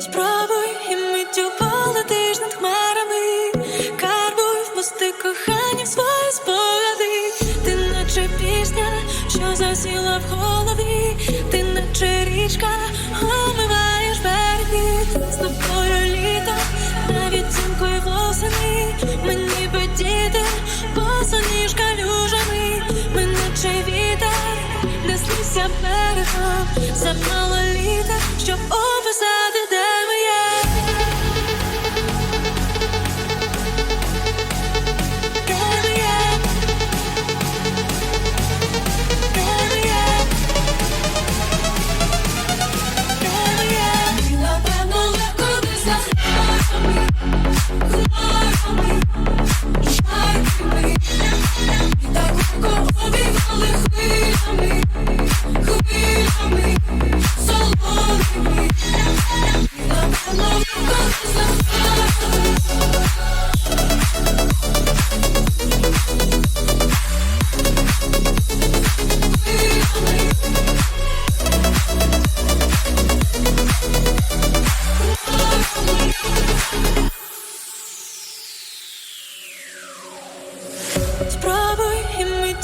Спробуй миттю полетиш над хмарами, карбуй в кохання в свої ти наче пісня, що засіла в голові, ти наче річка, омиваєш береги, з тобою літо, навіть цінкою восени, мені би діти, босоніж калюжами, ми наче вітер, неслися берегом, замало літа, щоб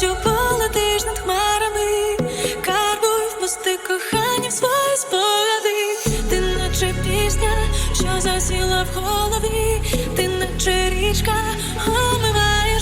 миттю полетиш над хмарами, карбуй в мости кохання в свої спогади, ти наче пісня, що засіла в голові, ти наче річка, омиваєш